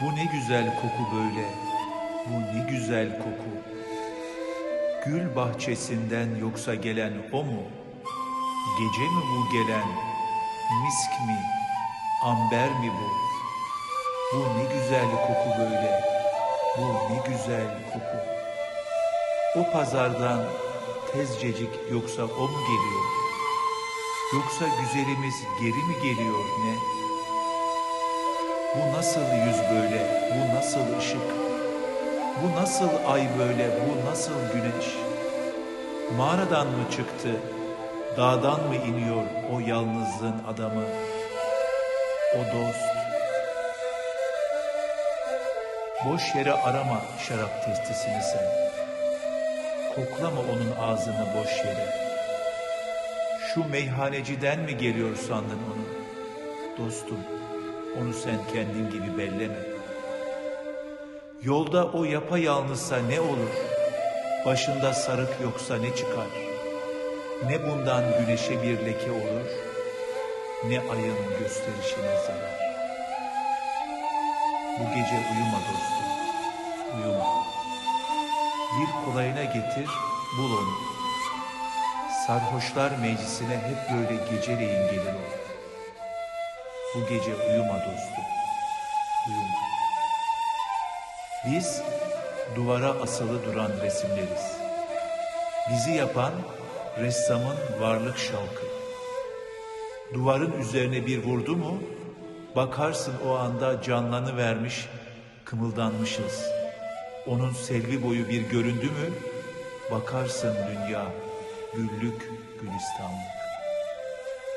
Bu ne güzel koku böyle, bu ne güzel koku. Gül bahçesinden yoksa gelen o mu? Gece mi bu gelen, misk mi, amber mi bu? Bu ne güzel koku böyle, bu ne güzel koku. O pazardan tezcecik yoksa o mu geliyor? Yoksa güzelimiz geri mi geliyor ne? Bu nasıl yüz böyle? Bu nasıl ay böyle, bu nasıl güneş? Mağaradan mı çıktı, dağdan mı iniyor o yalnızlığın adamı? O dost. Boş yere arama şarap testisini sen. Koklama onun ağzını boş yere. Şu meyhaneciden mi geliyor sandın onu? Dostum, onu sen kendin gibi belleme. Yolda o yapayalnızsa ne olur? Başında sarık yoksa ne çıkar? Ne bundan güneşe bir leke olur, ne ayın gösterişine zarar. Bu gece uyuma dostum, uyuma. Bir kolayına getir, bul onu. Sarhoşlar meclisine hep böyle geceleyin gelir o. Bu gece uyuma dostum, Biz duvara asılı duran resimleriz. Bizi yapan ressamın varlık şalkı. Duvarın üzerine bir vurdu mu, bakarsın o anda canlanı vermiş, kımıldanmışız. Onun selvi boyu bir göründü mü, bakarsın dünya, güllük gülistanlık.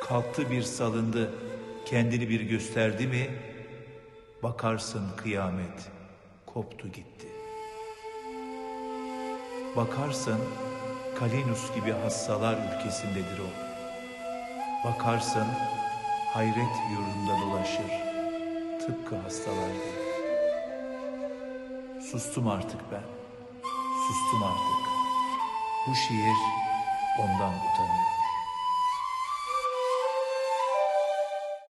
Kalktı bir salındı, kendini bir gösterdi mi, bakarsın kıyamet, koptu gitti. Bakarsın Kalinus gibi hassalar ülkesindedir o. Bakarsın hayret yurdunda dolaşır, tıpkı hastalar gibi. Sustum artık ben, sustum artık. Bu şiir ondan utanıyor.